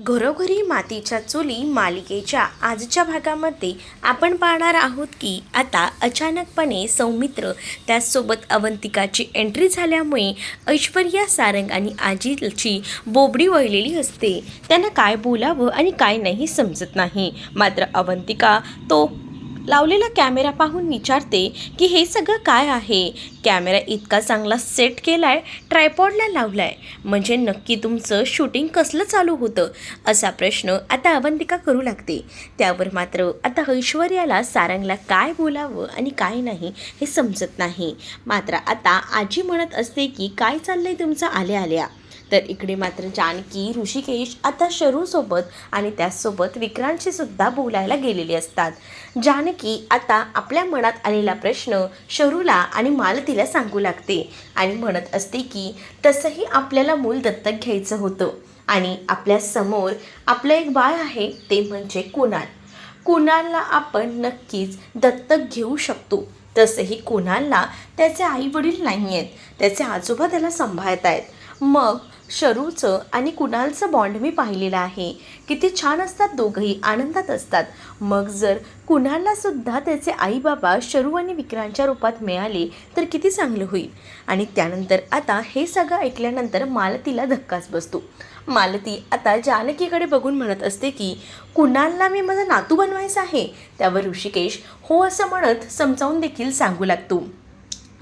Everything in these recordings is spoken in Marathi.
घरोघरी मातीच्या चुली मालिकेच्या आजच्या भागामध्ये आपण पाहणार आहोत की आता अचानकपणे सौमित्र त्याचसोबत अवंतिकाची एंट्री झाल्यामुळे ऐश्वर्या सारंग आणि आजीची बोबडी वळलेली असते. त्यांना काय बोलावं आणि काय नाही समजत नाही. मात्र अवंतिका तो लावलेला कॅमेरा पाहून विचारते की हे सगळं काय आहे? कॅमेरा इतका चांगला सेट केला आहे ट्रायपॉडला लावला आहे म्हणजे नक्की तुमचं शूटिंग कसलं चालू होतं? असा प्रश्न आता अवंतिका करू लागते. त्यावर मात्र आता ऐश्वर्याला सारंगला काय बोलावं आणि काय नाही हे समजत नाही. मात्र आता आजी म्हणत असते की काय चाललंय तुमचं आल्या आल्या? तर इकडे मात्र जानकी ऋषिकेश आता शरूसोबत आणि त्याचसोबत विक्रांतशी सुद्धा बोलायला गेलेली असतात. जानकी आता आपल्या मनात आलेला प्रश्न शरूला आणि मालतीला सांगू लागते आणि म्हणत असते की तसंही आपल्याला मूल दत्तक घ्यायचं होतं आणि आपल्यासमोर आपलं एक बाळ आहे ते म्हणजे कुणाल. कुणालला आपण नक्कीच दत्तक घेऊ शकतो. तसंही कुणालला त्याचे आई वडील नाही आहेत त्याचे आजोबा त्याला सांभाळत आहेत मग शरूचं आणि कुणालचं बॉन्ड मी पाहिलेलं आहे. किती छान असतात दोघंही आनंदात असतात. मग जर कुणालला सुद्धा त्याचे आई बाबा शरू आणि विक्रांतच्या रूपात मिळाले तर किती चांगलं होईल. आणि त्यानंतर आता हे सगळं ऐकल्यानंतर मालतीला धक्काच बसतो. मालती आता जानकीकडे बघून म्हणत असते की कुणालला मी माझा नातू बनवायचा आहे? त्यावर ऋषिकेश हो असं म्हणत समजावून देखील सांगू लागतो.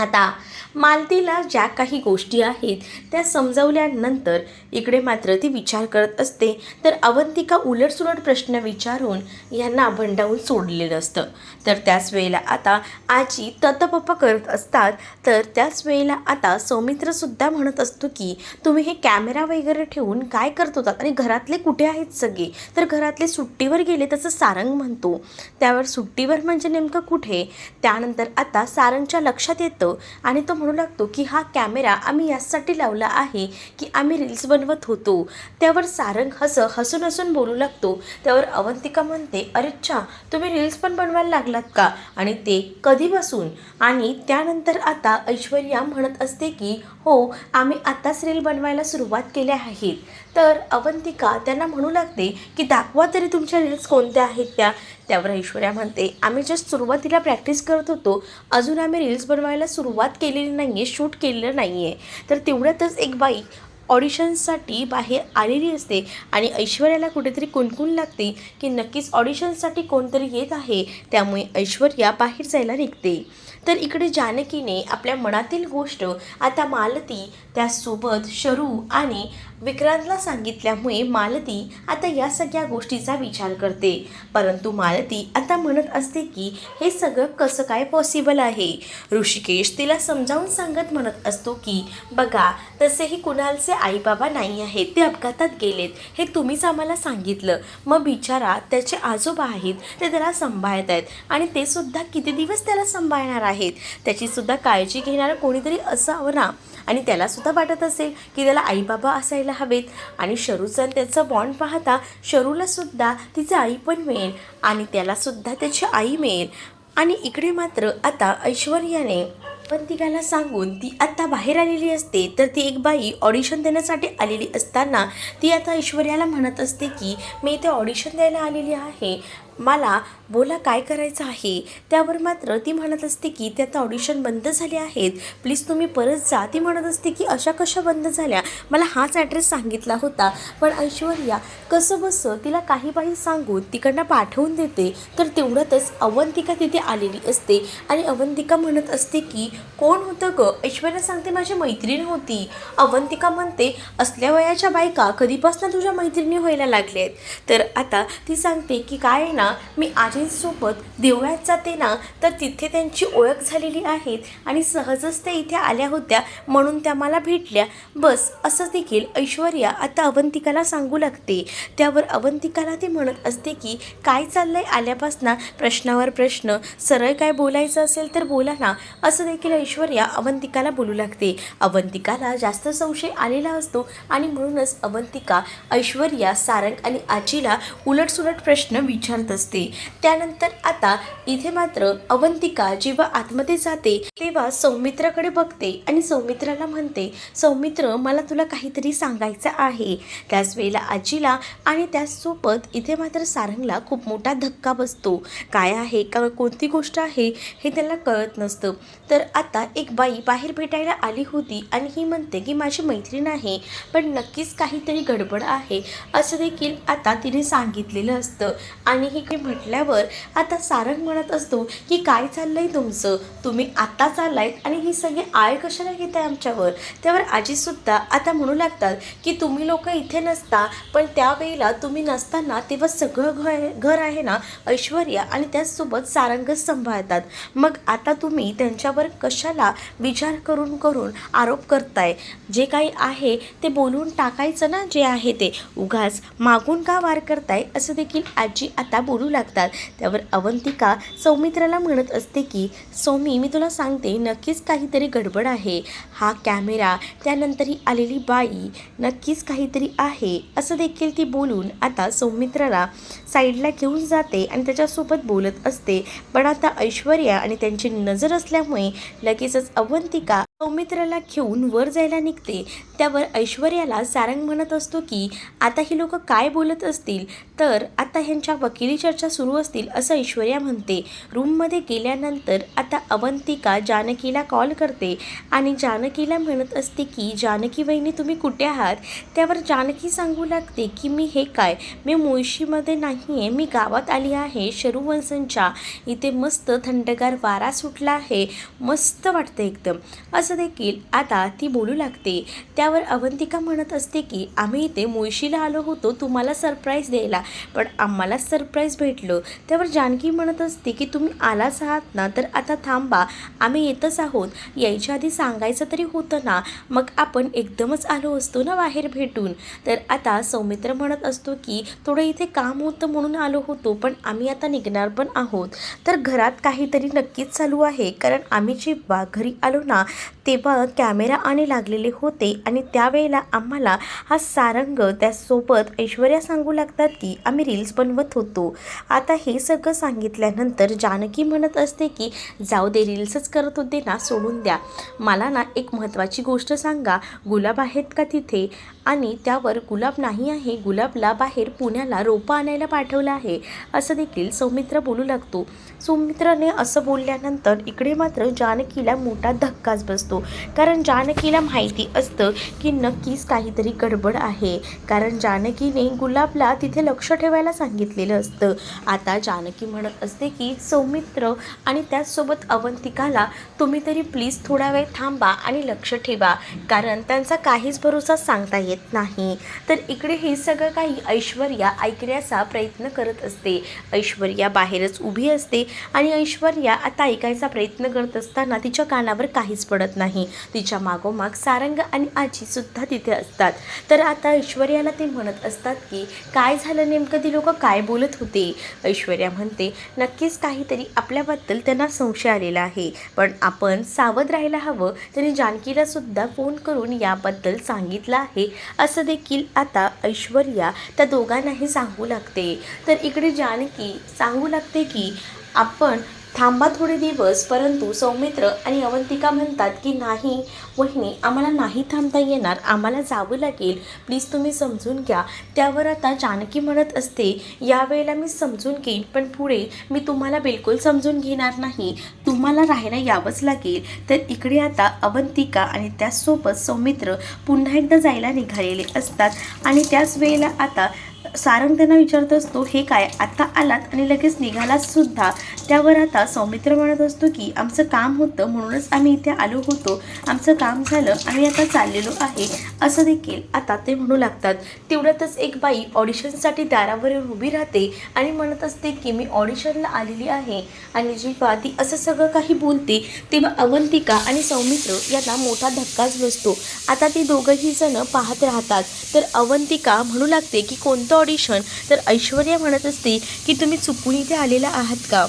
आता मालतीला ज्या काही गोष्टी आहेत त्या समजवल्यानंतर इकडे मात्र ती विचार करत असते. तर अवंतिका उलटसुलट प्रश्न विचारून यांना भंडावून सोडलेलं असतं. तर त्याच वेळेला आता आजी ततपप्पा करत असतात. तर त्याच वेळेला आता सौमित्रसुद्धा म्हणत असतो की तुम्ही हे कॅमेरा वगैरे ठेवून काय करत होतात? आणि घरातले कुठे आहेत सगळे? तर घरातले सुट्टीवर गेले तसं सारंग म्हणतो. त्यावर सुट्टीवर म्हणजे नेमकं कुठे? त्यानंतर आता सारंगच्या लक्षात येतं आणि तो म्हणू लागतो की हा कॅमेरा आम्ही यासाठी लावला आहे की आम्ही रील्स बनवत होतो. त्यावर सारंग हसं हसून हसून बोलू लागतो. त्यावर अवंतिका म्हणते अरे अच्छा तुम्ही रील्स पण बनवायला लागलात का? आणि ते कधीपासून? आणि त्यानंतर आता ऐश्वर्या म्हणत असते की हो आम्ही आत्ताच रील बनवायला सुरुवात केल्या आहेत. तर अवंतिका त्यांना म्हणू लागते की दाखवा तरी तुमच्या रील्स कोणत्या आहेत त्या. त्यावर ऐश्वर्या म्हणते आम्ही जस्ट सुरुवातीला प्रॅक्टिस करत होतो. अजून आम्ही रील्स बनवायला सुरुवात केलेली नाही आहे शूट केलेलं नाही आहे तर तेवढ्यातच एक बाई ऑडिशन्ससाठी बाहेर आलेली असते आणि ऐश्वर्याला कुठेतरी कुणकुण लागते की नक्कीच ऑडिशन्ससाठी कोणतरी येत आहे. त्यामुळे ऐश्वर्या बाहेर जायला निघते. तर इकडे जानकीने आपल्या मनातील गोष्ट आता मालती त्यासोबत शरू आणि विक्रांतला सांगितल्यामुळे मालती आता या सगळ्या गोष्टीचा विचार करते. परंतु मालती आता म्हणत असते की हे सगळं कसं काय पॉसिबल आहे? ऋषिकेश तिला समजावून सांगत म्हणत असतो की बघा तसेही कुणालचे आईबाबा नाही आहेत. ते अपघातात गेलेत. हे तुम्हीच आम्हाला सांगितलं. मग बिचारा त्याचे आजोबा आहेत. ते त्याला सांभाळत आहेत आणि ते सुद्धा किती दिवस त्याला सांभाळणार आहेत. त्याचीसुद्धा काळजी घेणारं कोणीतरी असावं ना? आणि त्यालासुद्धा वाटत असेल की त्याला आईबाबा असायला हवेत. आणि शरूचं त्याचं बॉन्ड पाहता शरूलासुद्धा तिचं आई पण मिळेल आणि त्यालासुद्धा त्याची आई मिळेल. आणि इकडे मात्र आता ऐश्वर्याने अवंतिकाला सांगून ती आत्ता बाहेर आलेली असते. तर ती एक बाई ऑडिशन देण्यासाठी आलेली असताना ती आता ऐश्वर्याला म्हणत असते की मी इथे ऑडिशन द्यायला आलेली आहे. मला बोला काय करायचं आहे? त्यावर मात्र ती म्हणत असते की ते आता ऑडिशन बंद झाले आहेत. प्लीज तुम्ही परत जा. ती म्हणत असते की अशा कशा बंद झाल्या? मला हाच ॲड्रेस सांगितला होता. पण ऐश्वर्या कसं बसं? तिला काही बाई सांगून तिकडनं पाठवून देते. तर तेवढ्यातच अवंतिका तिथे आलेली असते. आणि अवंतिका म्हणत असते की कोण होतं ग? ऐश्वर्या सांगते माझी मैत्रीण होती. अवंतिका म्हणते असल्या वयाच्या बायका कधीपासून तुझ्या मैत्रिणी व्हायला लागल्या आहेत तर आता ती सांगते की काय आहे ना मी आजींसोबत देवळात जाते ना तर तिथे त्यांची ओळख झालेली आहेत आणि सहजच त्या इथे आल्या होत्या म्हणून त्या मला भेटल्या. बस असं देखील ऐश्वर्या आता अवंतिकाला सांगू लागते. त्यावर अवंतिकाला ती म्हणत असते की काय चाललंय आल्यापासनं? प्रश्नावर प्रश्न. सरळ काय बोलायचं असेल तर बोला ना. असं देखील देखील ऐश्वर्या अवंतिकाला बोलू लागते. अवंतिकाला जास्त संशय आलेला असतो आणि म्हणूनच अवंतिका ऐश्वर्या सारंग आणि आजीला उलटसुलट प्रश्न विचारत असते. त्यानंतर आता इथे मात्र अवंतिका जेव्हा आतमध्ये जाते तेव्हा सौमित्राकडे बघते आणि सौमित्राला म्हणते सौमित्र मला तुला काहीतरी सांगायचं आहे. त्याच वेळेला आजीला आणि त्याचसोबत इथे मात्र सारंगला खूप मोठा धक्का बसतो. काय आहे? का कोणती गोष्ट आहे? हे त्याला कळत नसतं. तर आता एक बाई बाहेर भेटायला आली होती आणि ही म्हणते की माझी मैत्रीण आहे पण नक्कीच काहीतरी गडबड आहे. असं देखील आता तिने सांगितलेलं असतं. आणि हे म्हटल्यावर आता सारंग म्हणत असतो की काय चाललंय तुमचं? तुम्ही आता चाललायत आणि ही सगळी आळ कशाला घेत आहे आमच्यावर? त्यावर आजीसुद्धा आता म्हणू लागतात की तुम्ही लोक इथे नसता पण त्यावेळेला तुम्ही नसताना तेव्हा सगळं घर घर आहे ना ऐश्वर्या आणि त्याचसोबत सारंगच सांभाळतात. मग आता तुम्ही त्यांच्यावर कशाला विचार करून करून आरोप करताय? जे काही आहे ते बोलून टाकायचं ना जे आहे ते. उगाच मागून का वार करताय? असं देखील आजी आता बोलू लागतात. त्यावर अवंतिका सौमित्राला म्हणत असते की सौमी मी तुला सांगते नक्कीच काहीतरी गडबड आहे. हा कॅमेरा त्यानंतर ही आलेली बाई नक्कीच काहीतरी आहे. असं देखील ती बोलून आता सौमित्राला साईडला घेऊन जाते आणि त्याच्यासोबत बोलत असते. पण आता ऐश्वर्या आणि त्यांची नजर असल्यामुळे लगेचच अवंतिका सौमित्राला घेऊन वर जायला निघते. त्यावर ऐश्वर्याला सारंग म्हणत असतो की आता ही लोक काय बोलत असतील? तर आता ह्यांच्या वकिली चर्चा सुरू असतील असं ऐश्वर्या म्हणते. रूममध्ये गेल्यानंतर आता अवंतिका जानकीला कॉल करते आणि जानकीला म्हणत असते की जानकी वहिनी तुम्ही कुठे आहात? त्यावर जानकी सांगू लागते की मी हे काय? मी मुळशीमध्ये नाही आहे मी गावात आली आहे शरुवंशनच्या इथे मस्त थंडगार वारा सुटला आहे. मस्त वाटतं एकदम. असं देखील आता ती बोलू लागते. त्यावर अवंतिका म्हणत असते की आम्ही इथे मुळशीला आलो होतो तुम्हाला सरप्राईज द्यायला. पण आम्हाला सरप्राईज भेटलं. त्यावर जानकी म्हणत असते की तुम्ही आलाच आहात ना तर आता थांबा. आम्ही येतच आहोत. यायच्या आधी सांगायचं तरी होतं ना. मग आपण एकदमच आलो असतो ना बाहेर भेटून. तर आता सौमित्र म्हणत असतो की थोडं इथे काम होतं म्हणून आलो होतो पण आम्ही आता निघणार पण आहोत. तर घरात काहीतरी नक्कीच चालू आहे. कारण आम्ही जेव्हा घरी आलो ना तेव्हा कॅमेरा आणि लागलेले होते आणि त्यावेळेला आम्हाला हा सारंग त्यासोबत ऐश्वर्या सांगू लागतात की आम्ही रील्स बनवत होतो. आता हे सगळं सांगितल्यानंतर जानकी म्हणत असते की जाऊ दे रील्सच करत होते ना सोडून द्या. मला ना एक महत्त्वाची गोष्ट सांगा. गुलाब आहेत का तिथे? आणि त्यावर गुलाब नाही आहे. गुलाबला बाहेर पुण्याला रोपं आणायला पाठवलं आहे. असं देखील सौमित्र बोलू लागतो. सौमित्राने असं बोलल्यानंतर इकडे मात्र जानकीला मोठा धक्काच बसतो. कारण जानकीला माहिती असतं की नक्कीच काहीतरी गडबड आहे. कारण जानकीने गुलाबला तिथे लक्ष ठेवायला सांगितलेलं असतं. आता जानकी म्हणत असते की सौमित्र आणि त्याचसोबत अवंतिकाला तुम्ही तरी प्लीज थोडा वेळ थांबा आणि लक्ष ठेवा. कारण त्यांचा काहीच भरोसा सांगता येत नाही. तर इकडे हे सगळं काही ऐश्वर्या ऐकण्याचा प्रयत्न करत असते. ऐश्वर्या बाहेरच उभी असते. आणि ऐश्वर्या आता ऐकायचा प्रयत्न करत असताना तिच्या कानावर काहीच पडत नाही. तिच्या मागोमाग सारंग आणि आजीसुद्धा तिथे असतात. तर आता ऐश्वर्याला ते म्हणत असतात की काय झालं नेमकं? ती लोक काय बोलत होते? ऐश्वर्या म्हणते नक्कीच काहीतरी आपल्याबद्दल त्यांना संशय आलेला आहे. पण आपण सावध राहायला हवं. त्यांनी जानकीला सुद्धा फोन करून याबद्दल सांगितलं आहे. असं देखील आता ऐश्वर्या त्या दोघांनाही सांगू लागते. तर इकडे जानकी सांगू लागते की आपण थांबा थोडे दिवस परंतु सौमित्र आणि अवंतिका म्हणतात की नाही वहिनी आम्हाला नाही थांबता येणार. आम्हाला जावं लागेल. प्लीज तुम्ही समजून घ्या. त्यावर आता जानकी म्हणत असते यावेळेला मी समजून घेईन पण पुढे मी तुम्हाला बिलकुल समजून घेणार नाही. तुम्हाला राहायला यावंच लागेल. तर इकडे आता अवंतिका आणि त्याचसोबत सौमित्र पुन्हा एकदा जायला निघालेले असतात. आणि त्याच वेळेला आता सारंग त्यांना विचारत असतो हे काय? आता आलात आणि लगेच निघालात सुद्धा? त्यावर आता सौमित्र म्हणत असतो की आमचं काम होतं म्हणूनच आम्ही इथे आलो होतो. आमचं काम झालं आम्ही आता चाललेलो आहे. असं देखील आता ते म्हणू लागतात. तेवढ्यातच एक बाई ऑडिशनसाठी दारावर येऊन उभी राहते आणि म्हणत असते की मी ऑडिशनला आलेली आहे आणि जेव्हा ती असं सगळं काही बोलते तेव्हा अवंतिका आणि सौमित्र यांना मोठा धक्काच बसतो. आता ती दोघंही जण पाहत राहतात. तर अवंतिका म्हणू लागते की कोणतं ऑडिशन तर ऐश्वर्या म्हणत असते की तुम्ही चुकून इथे आलेला आहात का?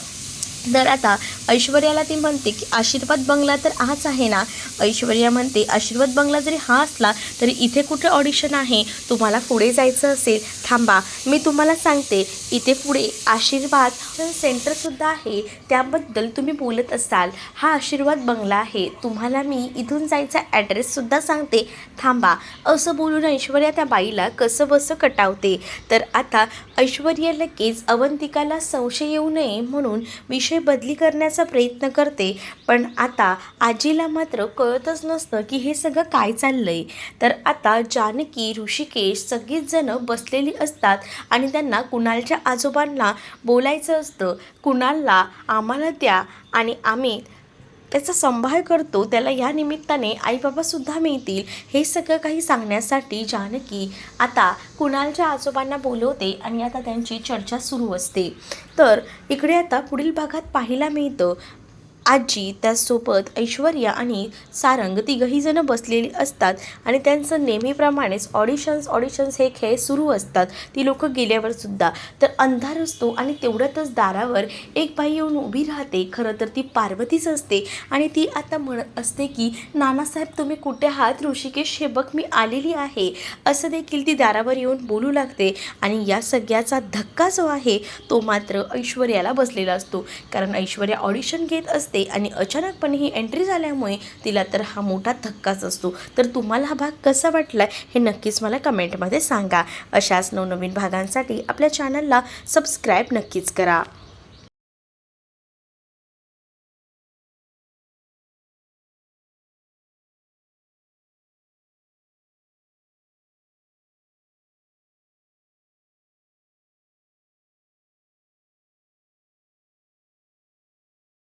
तर आता ऐश्वर्याला ती म्हणते की आशीर्वाद बंगला तर हाच आहे ना? ऐश्वर्या म्हणते आशीर्वाद बंगला जरी हा असला तरी इथे कुठे ऑडिशन आहे? तुम्हाला पुढे जायचं असेल. थांबा मी तुम्हाला सांगते. इथे पुढे आशीर्वाद सेंटरसुद्धा आहे. त्याबद्दल तुम्ही बोलत असाल. हा आशीर्वाद बंगला आहे. तुम्हाला मी इथून जायचा ॲड्रेससुद्धा सांगते. थांबा. असं बोलून ऐश्वर्या त्या बाईला कसं बसं कटावते. तर आता ऐश्वर्या लगेच अवंतिकाला संशय येऊ नये म्हणून विषय बदली करण्याचा प्रयत्न करते. पण आता आजीला मात्र कळतच नसतं की हे सगळं काय चाललं आहे तर आता जानकी ऋषिकेश सगळीच जणं बसलेली असतात आणि त्यांना कुणालच्या आजोबांना बोलायचं असतं. कुणालला आम्हाला द्या आणि आम्ही त्याचा संभाळ करतो त्याला या निमित्ताने आईबाबासुद्धा मिळतील हे सगळं काही सांगण्यासाठी जानकी आता कुणालच्या आजोबांना बोलवते आणि आता त्यांची चर्चा सुरू असते. तर इकडे आता पुढील भागात पाहायला मिळतं आजी त्याचसोबत ऐश्वर्या आणि सारंग तिघही जणं बसलेली असतात आणि त्यांचं नेहमीप्रमाणेच ऑडिशन्स ऑडिशन्स हे खेळ सुरू असतात. ती लोकं गेल्यावर सुद्धा. तर अंधार असतो आणि तेवढ्यातच दारावर एक बाई येऊन उभी राहते. खरं तर ती पार्वतीच असते. आणि ती आता म्हणत असते की नानासाहेब तुम्ही कुठे आहात? ऋषिकेश हे बघ मी आलेली आहे. असं देखील ती दारावर येऊन बोलू लागते. आणि या सगळ्याचा धक्का जो आहे तो मात्र ऐश्वर्याला बसलेला असतो. कारण ऐश्वर्या ऑडिशन घेत असते असते आणि अचानकपणे ही एंट्री झाल्यामुळे तिला तर हा मोठा धक्काच असतो. तर तुम्हाला हा भाग कसा वाटला हे नक्कीच मला कमेंटमध्ये सांगा. अशाच नवनवीन भागांसाठी आपल्या चॅनलला सबस्क्राईब नक्कीच करा.